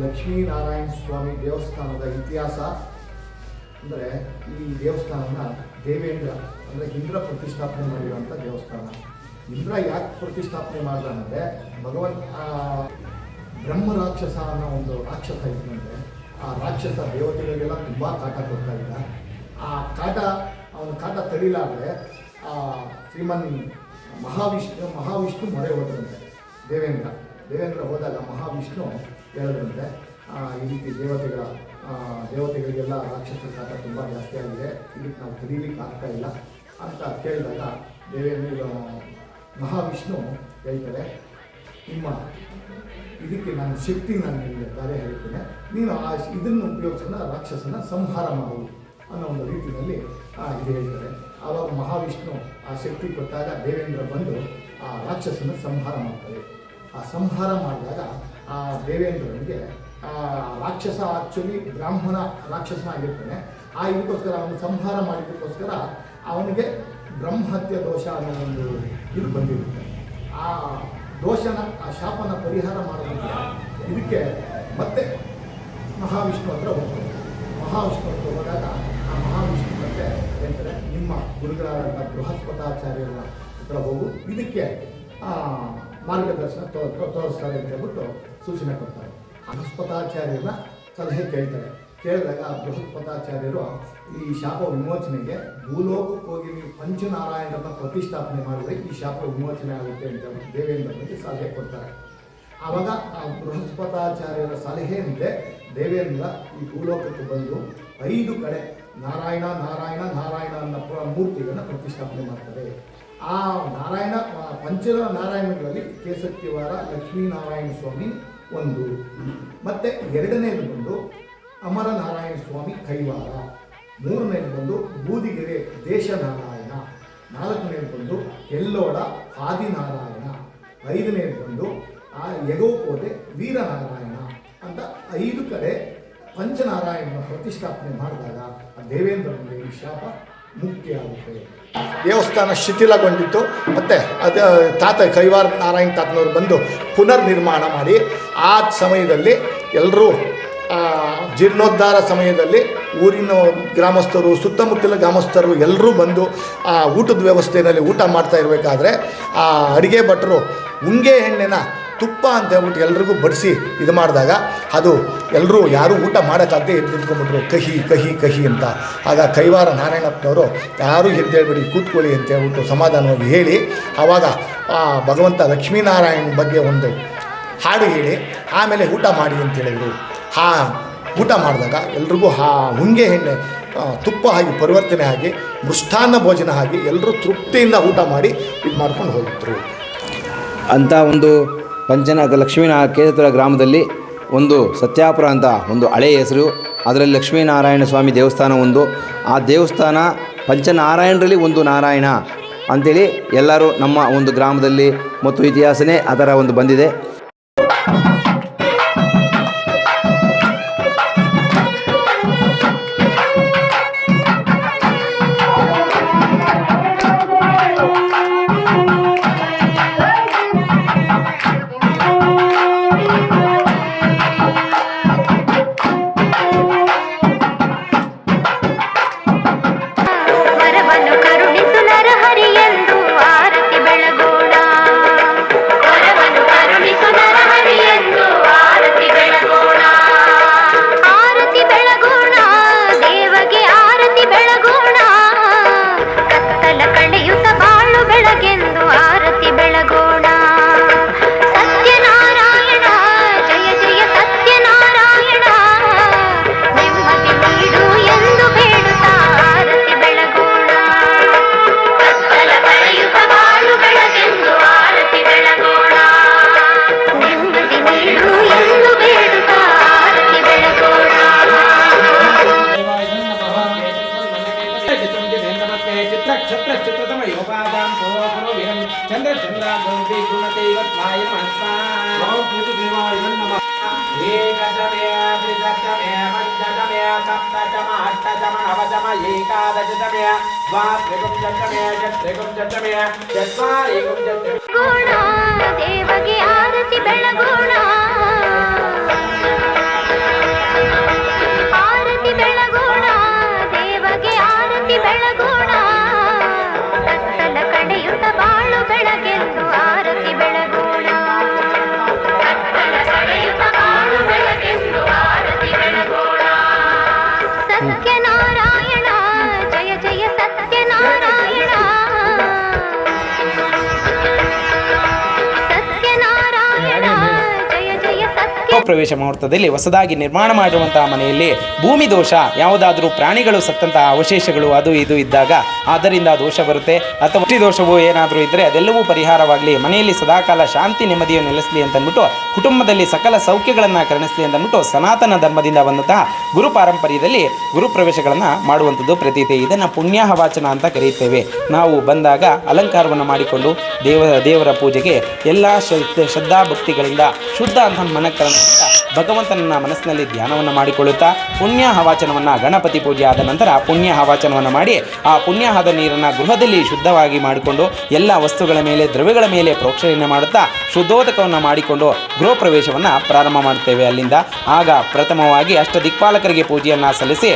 ಲಕ್ಷ್ಮೀನಾರಾಯಣ ಸ್ವಾಮಿ ದೇವಸ್ಥಾನದ ಇತಿಹಾಸ ಅಂದರೆ ಈ ದೇವಸ್ಥಾನನ ದೇವೇಂದ್ರ ಅಂದರೆ ಇಂದ್ರ ಪ್ರತಿಷ್ಠಾಪನೆ ಮಾಡಿರುವಂಥ ದೇವಸ್ಥಾನ. ಇಂದ್ರ ಯಾಕೆ ಪ್ರತಿಷ್ಠಾಪನೆ ಮಾಡಿದ ಅಂದರೆ ಭಗವಂತ ಆ, ಬ್ರಹ್ಮ ರಾಕ್ಷಸ ಅನ್ನೋ ಒಂದು ರಾಕ್ಷಸ ಇದ್ದಂತೆ ಆ ರಾಕ್ಷಸ ದೇವತೆಗಳಿಗೆಲ್ಲ ತುಂಬ ಕಾಟ ಕೊಡ್ತಾ ಇದ್ದ. ಆ ಕಾಟ ಅವನ ಕಾಟ ತಡಿಲಾರ್ದೆ ಆ ಶ್ರೀಮನ್ ಮಹಾವಿಷ್ಣು ಮಹಾವಿಷ್ಣು ಮೊರೆ ಹೋದ್ರಂತೆ ದೇವೇಂದ್ರ. ದೇವೇಂದ್ರ ಹೋದಾಗ ಮಹಾವಿಷ್ಣು ಹೇಳಿದ್ರಂತೆ ಆ, ಈ ರೀತಿ ದೇವತೆಗಳ ದೇವತೆಗಳಿಗೆಲ್ಲ ರಾಕ್ಷಸರ ಕಾಟ ತುಂಬ ಜಾಸ್ತಿ ಆಗಿದೆ. ಇದಕ್ಕೆ ನಾವು ಕಲೀಲಿಕ್ಕೆ ಆಗ್ತಾ ಇಲ್ಲ. ಅಂತ ಕೇಳಿದಾಗ ದೇವೇಂದ್ರ ಮಹಾವಿಷ್ಣು ಹೇಳ್ತಾರೆ ನಿಮ್ಮ ಇದಕ್ಕೆ ನಾನು ಶಕ್ತಿ ನಾನು ನಿಮಗೆ ದಾರಿ ಹೇಳ್ತೇನೆ. ನೀನು ಆ ಇದನ್ನು ಉಪಯೋಗಿಸೋಣ ರಾಕ್ಷಸನ ಸಂಹಾರ ಮಾಡು ಅನ್ನೋ ಒಂದು ರೀತಿಯಲ್ಲಿ ಇದು ಹೇಳ್ತಾರೆ. ಆವಾಗ ಮಹಾವಿಷ್ಣು ಆ ಶಕ್ತಿ ಕೊಟ್ಟಾಗ ದೇವೇಂದ್ರ ಬಂದು ಆ ರಾಕ್ಷಸನ ಸಂಹಾರ ಮಾಡ್ತಾರೆ. ಆ ಸಂಹಾರ ಮಾಡಿದಾಗ ದೇವೇಂದ್ರನಿಗೆ, ಆ, ರಾಕ್ಷಸ ಆಕ್ಚುಲಿ ಬ್ರಾಹ್ಮಣ ರಾಕ್ಷಸನ ಆಗಿರ್ತಾನೆ. ಆ ಇದಕ್ಕೋಸ್ಕರ ಅವನು ಸಂಹಾರ ಮಾಡಿದ್ದಕ್ಕೋಸ್ಕರ ಅವನಿಗೆ ಬ್ರಹ್ಮಹತ್ಯ ದೋಷ ಅನ್ನೋ ಒಂದು ಇದು ಬಂದಿರುತ್ತೆ. ಆ ದೋಷನ, ಆ ಶಾಪನ ಪರಿಹಾರ ಮಾಡೋದಕ್ಕೆ ಇದಕ್ಕೆ ಮತ್ತೆ ಮಹಾವಿಷ್ಣು ಹತ್ರ ಹೋಗ್ತಾರೆ ಮಹಾವಿಷ್ಣು ಹತ್ರ ಹೋದಾಗ ಆ ಮಹಾವಿಷ್ಣು ಮತ್ತೆ ಹೇಳ್ತಾರೆ, ನಿಮ್ಮ ಗುರುಗಳಾದಂಥ ಬೃಹಸ್ಪತಾಚಾರ್ಯರ ಹತ್ರ ಹೋಗು. ಇದಕ್ಕೆ ಮಾರ್ಗದರ್ಶನ ತೋರಿಸ್ತಾರೆ ಅಂತ ಹೇಳ್ಬಿಟ್ಟು ಸೂಚನೆ ಕೊಡ್ತಾರೆ ಬೃಹಸ್ಪತಾಚಾರ್ಯರ ಸಲಹೆ ಕೇಳ್ತಾರೆ. ಕೇಳಿದಾಗ ಆ ಬೃಹಸ್ಪತಾಚಾರ್ಯರು ಈ ಶಾಪ ವಿಮೋಚನೆಗೆ, ಭೂಲೋಕಕ್ಕೆ ಹೋಗಿ ನೀವು ಪಂಚನಾರಾಯಣರನ್ನ ಪ್ರತಿಷ್ಠಾಪನೆ ಮಾಡಿದ್ರೆ ಈ ಶಾಪ ವಿಮೋಚನೆ ಆಗುತ್ತೆ ಅಂತ ದೇವೇಂದ್ರನಿಗೆ ಸಲಹೆ ಕೊಡ್ತಾರೆ. ಆವಾಗ ಆ ಬೃಹಸ್ಪತಾಚಾರ್ಯರ ಸಲಹೆಯಂತೆ ದೇವೇಂದ್ರ ಈ ಭೂಲೋಕಕ್ಕೆ ಬಂದು ಐದು ಕಡೆ ನಾರಾಯಣ ನಾರಾಯಣ ನಾರಾಯಣ ಅನ್ನೋ ಮೂರ್ತಿಗಳನ್ನ ಪ್ರತಿಷ್ಠಾಪನೆ ಮಾಡ್ತಾರೆ. ಆ ನಾರಾಯಣ ಪಂಚರ ಪಂಚ ನಾರಾಯಣಗಳಲ್ಲಿ ಕೇಸಕ್ತಿವಾರ ಲಕ್ಷ್ಮೀನಾರಾಯಣ ಸ್ವಾಮಿ ಒಂದು. ಮತ್ತೆ ಎರಡನೇದು ಬಂದು ಅಮರನಾರಾಯಣ ಸ್ವಾಮಿ ಕೈವಾರ. ಮೂರನೇದು ಬಂದು ಬೂದಿಗೆರೆ ದೇಶನಾರಾಯಣ. ನಾಲ್ಕನೇದು ಬಂದು ಎಲ್ಲೋಡ ಆದಿನಾರಾಯಣ. ಐದನೇದು ಬಂದು ಆ ಯಗೋಕೋಟೆ ವೀರನಾರಾಯಣ. ಅಂತ ಐದು ಕಡೆ ಪಂಚನಾರಾಯಣನ ಪ್ರತಿಷ್ಠಾಪನೆ ಮಾಡಿದಾಗ ಆ ದೇವೇಂದ್ರನಿಗೆ ಶಾಪ ಮುಕ್ತಿ ಆಗುತ್ತೆ ದೇವಸ್ಥಾನ ಶಿಥಿಲಗೊಂಡಿತ್ತು, ಮತ್ತು ಅದು ತಾತ ಕೈವಾರ ನಾರಾಯಣ ತಾತನವರು ಬಂದು ಪುನರ್ ನಿರ್ಮಾಣ ಮಾಡಿ, ಆ ಸಮಯದಲ್ಲಿ ಎಲ್ಲರೂ ಜೀರ್ಣೋದ್ಧಾರ ಸಮಯದಲ್ಲಿ ಊರಿನ ಗ್ರಾಮಸ್ಥರು ಸುತ್ತಮುತ್ತಲ ಗ್ರಾಮಸ್ಥರು ಎಲ್ಲರೂ ಬಂದು, ಆ, ಊಟದ ವ್ಯವಸ್ಥೆಯಲ್ಲಿ ಊಟ ಮಾಡ್ತಾ ಇರಬೇಕಾದ್ರೆ, ಆ, ಅಡುಗೆ ಭಟ್ರು ಉಂಗೆ ಎಣ್ಣೆನ ತುಪ್ಪ ಅಂತ ಹೇಳ್ಬಿಟ್ಟು ಎಲ್ರಿಗೂ ಬಡಿಸಿ ಇದು ಮಾಡಿದಾಗ ಅದು ಎಲ್ಲರೂ ಯಾರೂ ಊಟ ಮಾಡೋಕ್ಕಾಗದೆ ನಿಂತ್ಕೊಂಡ್ಬಿಟ್ರು. ಕಹಿ ಕಹಿ ಕಹಿ ಅಂತ. ಆಗ ಕೈವಾರ ನಾರಾಯಣಪ್ಪನವರು ಯಾರೂ ಎದ್ದೇಳ್ಬೇಡಿ, ಕೂತ್ಕೊಳ್ಳಿ ಅಂತ ಹೇಳ್ಬಿಟ್ಟು ಸಮಾಧಾನವಾಗಿ ಹೇಳಿ, ಆವಾಗ ಆ ಭಗವಂತ ಲಕ್ಷ್ಮೀನಾರಾಯಣ ಬಗ್ಗೆ ಒಂದು ಹಾಡು ಹೇಳಿ, ಆಮೇಲೆ ಊಟ ಮಾಡಿ ಅಂತ ಹೇಳಿದರು. ಹಾ, ಊಟ ಮಾಡಿದಾಗ ಎಲ್ರಿಗೂ ಹಾ, ಹುಂಗೆ ಎಣ್ಣೆ ತುಪ್ಪ ಆಗಿ ಪರಿವರ್ತನೆ ಆಗಿ ಮೃಷ್ಟಾನ್ನ ಭೋಜನ ಆಗಿ ಎಲ್ಲರೂ ತೃಪ್ತಿಯಿಂದ ಊಟ ಮಾಡಿ ಇದು ಮಾಡ್ಕೊಂಡು ಹೋಗಿದ್ರು. ಅಂಥ ಒಂದು ಪಂಚನ ಲಕ್ಷ್ಮೀನಾ ಕೇತುರ ಗ್ರಾಮದಲ್ಲಿ ಒಂದು ಸತ್ಯಾಪುರ ಅಂತ ಒಂದು ಹಳೆಯ ಹೆಸರು. ಅದರಲ್ಲಿ ಲಕ್ಷ್ಮೀನಾರಾಯಣ ಸ್ವಾಮಿ ದೇವಸ್ಥಾನ ಒಂದು. ಆ ದೇವಸ್ಥಾನ ಪಂಚನಾರಾಯಣರಲ್ಲಿ ಒಂದು ನಾರಾಯಣ ಅಂಥೇಳಿ ಎಲ್ಲರೂ ನಮ್ಮ ಒಂದು ಗ್ರಾಮದಲ್ಲಿ ಮತ್ತು ಇತಿಹಾಸನೇ ಆ ಒಂದು ಬಂದಿದೆ. అష్టమనవచమ ఏకాదశతమయ ద్వాత్రికం చంద్రమే చత్రికం చంద్రమే చత్వారికం చంద్రమే దేవకి ఆరతి బెళగోణ ಪ್ರವೇಶ ಮುಹೂರ್ತದಲ್ಲಿ ಹೊಸದಾಗಿ ನಿರ್ಮಾಣ ಮಾಡಿರುವಂತಹ ಮನೆಯಲ್ಲಿ ಭೂಮಿ ದೋಷ, ಯಾವುದಾದ್ರೂ ಪ್ರಾಣಿಗಳು ಸತ್ತಂತಹ ಅವಶೇಷಗಳು, ಅದು ಇದು ಇದ್ದಾಗ ಅದರಿಂದ ದೋಷ ಬರುತ್ತೆ. ಅಥವಾ ಹುಟ್ಟಿ ದೋಷವು ಏನಾದರೂ ಇದ್ದರೆ ಅದೆಲ್ಲವೂ ಪರಿಹಾರವಾಗಲಿ, ಮನೆಯಲ್ಲಿ ಸದಾಕಾಲ ಶಾಂತಿ ನೆಮ್ಮದಿಯು ನೆಲೆಸಲಿ ಅಂತ ಅಂದ್ಬಿಟ್ಟು ಕುಟುಂಬದಲ್ಲಿ ಸಕಲ ಸೌಖ್ಯಗಳನ್ನು ಕರುಣಿಸಲಿ ಅಂತ ಅಂದ್ಬಿಟ್ಟು ಸನಾತನ ಧರ್ಮದಿಂದ ಬಂದಂತಹ ಗುರು ಪಾರಂಪರ್ಯದಲ್ಲಿ ಗುರು ಪ್ರವೇಶಗಳನ್ನು ಮಾಡುವಂಥದ್ದು ಪ್ರತೀತಿ. ಇದನ್ನು ಪುಣ್ಯಾಹವಾಚನ ಅಂತ ಕರೆಯುತ್ತೇವೆ. ನಾವು ಬಂದಾಗ ಅಲಂಕಾರವನ್ನು ಮಾಡಿಕೊಂಡು ದೇವ, ದೇವರ ಪೂಜೆಗೆ ಎಲ್ಲ ಶ್ರದ್ಧೆ ಭಕ್ತಿಗಳಿಂದ ಶುದ್ಧ ಅಂತ ಮನಕರಣದಿಂದ ಭಗವಂತನನ್ನ ಮನಸ್ಸಿನಲ್ಲಿ ಧ್ಯಾನವನ್ನು ಮಾಡಿಕೊಳ್ಳುತ್ತಾ ಪುಣ್ಯ ಹವಾಚನವನ್ನು ಗಣಪತಿ ಪೂಜೆ ಆದ ನಂತರ ಪುಣ್ಯ ಹವಾಚನವನ್ನು ಮಾಡಿ ಆ ಪುಣ್ಯಾಹದ ನೀರನ್ನು ಗೃಹದಲ್ಲಿ ಶುದ್ಧವಾಗಿ ಮಾಡಿಕೊಂಡು ಎಲ್ಲ ವಸ್ತುಗಳ ಮೇಲೆ, ದ್ರವ್ಯಗಳ ಮೇಲೆ ಪ್ರೋಕ್ಷಣೆಯನ್ನು ಮಾಡುತ್ತಾ ಶುದ್ಧೋದಕವನ್ನು ಮಾಡಿಕೊಂಡು ಗೃಹ ಪ್ರವೇಶವನ್ನು ಪ್ರಾರಂಭ ಮಾಡುತ್ತೇವೆ ಅಲ್ಲಿಂದ. ಆಗ ಪ್ರಥಮವಾಗಿ ಅಷ್ಟ ದಿಕ್ಪಾಲಕರಿಗೆ ಪೂಜೆಯನ್ನು ಸಲ್ಲಿಸಿ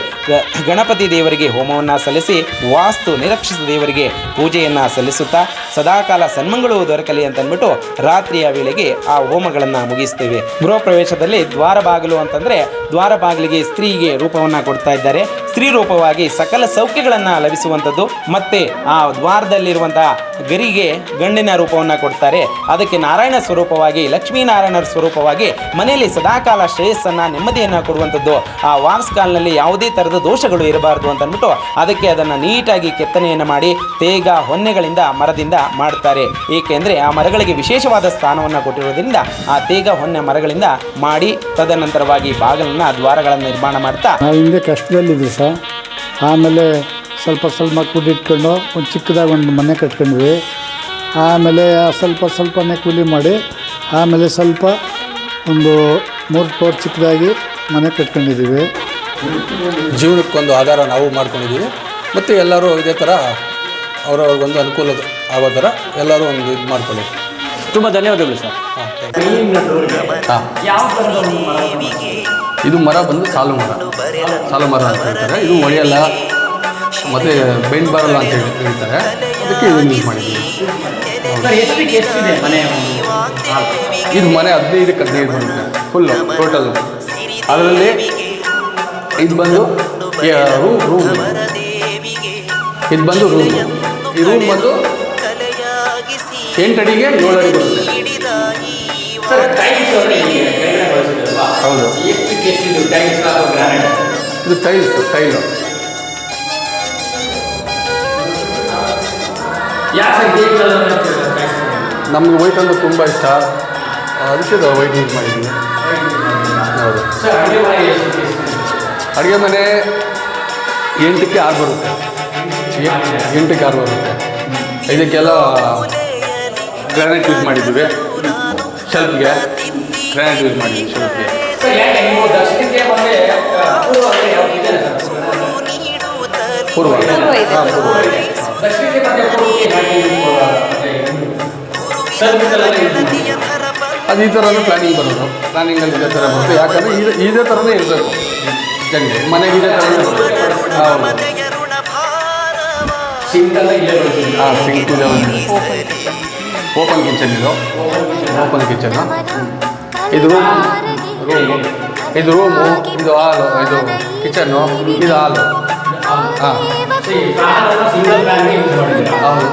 ಗಣಪತಿ ದೇವರಿಗೆ ಹೋಮವನ್ನು ಸಲ್ಲಿಸಿ, ವಾಸ್ತು ನಿರಕ್ಷಿತ ದೇವರಿಗೆ ಪೂಜೆಯನ್ನು ಸಲ್ಲಿಸುತ್ತಾ ಸದಾಕಾಲ ಸನ್ಮಂಗಳು ದೊರಕಲಿ ಅಂತಂದ್ಬಿಟ್ಟು ರಾತ್ರಿಯ ವೇಳೆಗೆ ಆ ಹೋಮಗಳನ್ನು ಮುಗಿಸ್ತೇವೆ. ಗೃಹ ಪ್ರವೇಶದಲ್ಲಿ ದ್ವಾರ ಬಾಗಿಲು ಅಂತಂದರೆ ದ್ವಾರ ಬಾಗಿಲಿಗೆ ಸ್ತ್ರೀಗೆ ರೂಪವನ್ನು ಕೊಡ್ತಾ ಇದ್ದಾರೆ. ಸ್ತ್ರೀ ರೂಪವಾಗಿ ಸಕಲ ಸೌಖ್ಯಗಳನ್ನು ಲಭಿಸುವಂಥದ್ದು ಮತ್ತು ಆ ದ್ವಾರದಲ್ಲಿರುವಂಥ ಗರಿಗೆ ಗಂಡಿನ ರೂಪವನ್ನು ಕೊಡ್ತಾರೆ. ಅದಕ್ಕೆ ನಾರಾಯಣ ಸ್ವರೂಪವಾಗಿ ಲಕ್ಷ್ಮೀನಾರಾಯಣರ ಸ್ವರೂಪವಾಗಿ ಮನೆಯಲ್ಲಿ ಸದಾಕಾಲ ಶ್ರೇಯಸ್ಸನ್ನು, ನೆಮ್ಮದಿಯನ್ನು ಕೊಡುವಂಥದ್ದು ಆ ವಾರ್ಸ್ಕಾಲ್ನಲ್ಲಿ ಯಾವುದೇ ಥರದ ದೋಷಗಳು ಇರಬಾರ್ದು ಅಂತ ಅಂದ್ಬಿಟ್ಟು ಅದಕ್ಕೆ ಅದನ್ನು ನೀಟಾಗಿ ಕೆತ್ತನೆಯನ್ನು ಮಾಡಿ ತೇಗ, ಹೊನ್ನೆಗಳಿಂದ ಮರದಿಂದ ಮಾಡ್ತಾರೆ. ಏಕೆಂದರೆ ಆ ಮರಗಳಿಗೆ ವಿಶೇಷವಾದ ಸ್ಥಾನವನ್ನು ಕೊಟ್ಟಿರುವುದರಿಂದ ಆ ತೇಗ, ಹೊನ್ನೆ ಮರಗಳಿಂದ ಮಾಡಿ ತದನಂತರವಾಗಿ ಬಾಗಿಲನ್ನ ದ್ವಾರಗಳನ್ನು ನಿರ್ಮಾಣ ಮಾಡ್ತಾ ನಾವು ಹಿಂದೆ ಕಷ್ಟದಲ್ಲಿದ್ವಿ ಸರ್. ಆಮೇಲೆ ಸ್ವಲ್ಪ ಸ್ವಲ್ಪ ಕೂಡಿಟ್ಕೊಂಡು ಒಂದು ಚಿಕ್ಕದಾಗಿ ಒಂದು ಮನೆ ಕಟ್ಕೊಂಡ್ವಿ ಆಮೇಲೆ ಸ್ವಲ್ಪ ಸ್ವಲ್ಪನೇ ಕೂಲಿ ಮಾಡಿ ಆಮೇಲೆ ಸ್ವಲ್ಪ ಒಂದು ಮೂರು ಫ್ಲೋರ್ ಚಿಕ್ಕದಾಗಿ ಮನೆ ಕಟ್ಕೊಂಡಿದ್ದೀವಿ. ಜೀವನಕ್ಕೊಂದು ಆಧಾರ ನಾವು ಮಾಡ್ಕೊಂಡಿದ್ದೀವಿ. ಮತ್ತು ಎಲ್ಲರೂ ಇದೇ ಥರ ಅವ್ರವ್ರಿಗೊಂದು ಅನುಕೂಲ ಆಗೋ ಥರ ಎಲ್ಲರೂ ಒಂದು ಇದು ಮಾಡ್ಕೊಳ್ಳಿ. ತುಂಬ ಧನ್ಯವಾದಗಳು ಸರ್. ಹಾಂ. ಇದು ಮರ ಬಂದು ಸಾಲು ಮರ. ಸಾಲು ಮರ ಅಂತ ಹೇಳ್ತಾರೆ. ಇದು ಒಡೆಯಲ್ಲ ಮತ್ತು ಬೆಂಡ್ ಬರಲ್ಲ ಅಂತ ಹೇಳಿ ಹೇಳ್ತಾರೆ. ಅದಕ್ಕೆ ಇದನ್ನು ಯೂಸ್ ಮಾಡಿದ್ದೀವಿ. ಇದು ಮನೆ ಹದಿನೈದಕ್ಕೆ ಹದಿನೈದು ಬರುತ್ತೆ. ಫುಲ್ಲು ಟೋಟಲ್ ಅದರಲ್ಲಿ ಇದು ಬಂದು ರೂಮ್ ರೂಮ್ ಇದು ಬಂದು ರೂಮ್ ಈ ರೂಮ್ ಬಂದು ಎಂಟು ಅಡಿಗೆ ಏಳು ಅಡಿ ಬರುತ್ತೆ ಹೌದು. ಇದು ಟೈಲ್ಸ್ ಟೈಲು ನಮಗೆ ವೈಟ್ ಅಂದ್ರೆ ತುಂಬ ಇಷ್ಟ. ಅದಕ್ಕೆ ವೈಟ್ ಯೂಸ್ ಮಾಡಿದ್ದೀನಿ ಹೌದು. ಅಡುಗೆ ಮನೆ ಎಂಟಕ್ಕೆ ಆರು ಬರುತ್ತೆ. ಎಂಟಕ್ಕೆ ಆರು. ಬರುತ್ತೆ. ಇದಕ್ಕೆಲ್ಲ ಗ್ರಾನೈಟ್ ಯೂಸ್ ಮಾಡಿದ್ದೀವಿ ಶೆಲ್ಫ್ಗೆ ಗ್ರಾನೈಟ್ ಯೂಸ್ ಮಾಡಿದ್ದೀವಿ ಶೆಲ್ಫ್ಗೆ ಸರ್ ಯಾಕೆ ನೀವು ದರ್ಶನಕ್ಕೆ ಬಂದರೆ ಪೂರ್ವ ಅದು ಈ ಥರನೇ ಪ್ಲಾನಿಂಗ್ ಬರೋದು. ಪ್ಲಾನಿಂಗಲ್ಲಿ ಇದೇ ಥರ ಬರುತ್ತೆ. ಯಾಕಂದರೆ ಇದೇ ಇದೇ ಥರನೇ ಇರಬೇಕು. ಜಂಗೆ ಮನೆಗೆ ಇದೇ ಥರನೇ ಬರ್ತೀನಿ ಹಾಂ ಸಿಂಕ್ ಇದೆ ಓಪನ್ ಕಿಚನ್ ಇದು ಓಪನ್ ಕಿಚನ್ನು ಇದು ರೂಮ್ ರೂಮು ಇದು ರೂಮು ಇದು ಹಾಲು ಇದು ಕಿಚನ್ನು ಇದು ಹಾಲು ಹಾಂ ಸಿಂಗಲ್ ಫ್ಯಾಮಿಲಿ ಯೂಸ್ ಮಾಡಿದ್ದೀರಾ ಹೌದು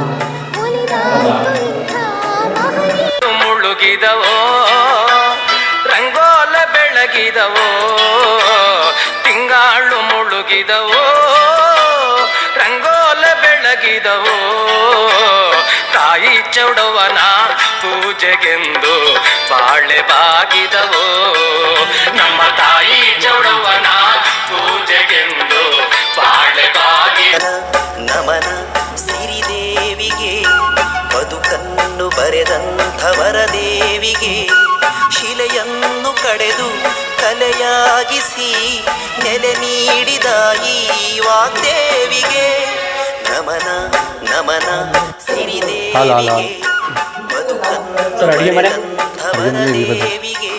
ಮುಳುಗಿದವೋ ರಂಗೋಲ ಬೆಳಗಿದವೋ ತಿಂಗಾಳು ಮುಳುಗಿದವೋ ರಂಗೋಲ ಬೆಳಗಿದವೋ ತಾಯಿ ಚೌಡವನ ಪೂಜೆಗೆಂದು ಬಾಳೆ ಬಾಗಿದವೋ? ನಮ್ಮ ತಾಯಿ ಚೌಡವನ ಪೂಜೆಗೆಂದು ಬಾಳೆ ಬಾಗಿದ ನಮನ ಸಿರಿದೇವಿಗೆ ಬದುಕನ್ನು ಬರೆದಂಥವರ ದೇವಿಗೆ, ಶಿಲೆಯನ್ನು ಕಡೆದು ಕಲೆಯಾಗಿಸಿ ನೆಲೆ ನೀಡಿದ ಈ ವಾಗ್ದೇವಿಗೆ. ನಮನ ನಮನ ಸಿರಿದೇವಿಗೆ ಬದುಕನ್ನು. ದೇವಿಗೆ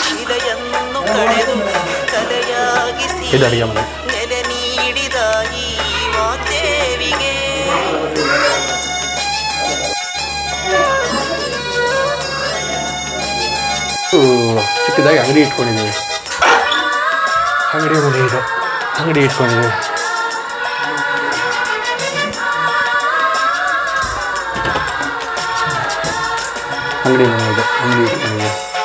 ಶಿಲೆಯನ್ನು ಕಳೆದು ಕಲೆಯಾಗಿಸಿ ನೆಲೆ ನೀಡಿದ ಈ ಇದು ಚಿಕ್ಕದಾಗಿ ಅಂಗಡಿ ಇಟ್ಕೊಂಡಿದ್ದೀವಿ. ಅಂಗಡಿ ಮನೆ ಇದು. ಅಂಗಡಿ ಇಟ್ಕೊಂಡಿದ್ದೀವಿ. ಅಂಗಡಿ ಮನೆ ಇದು ಅಂಗಡಿ ಇಟ್ಕೊಂಡಿದ್ದೀವಿ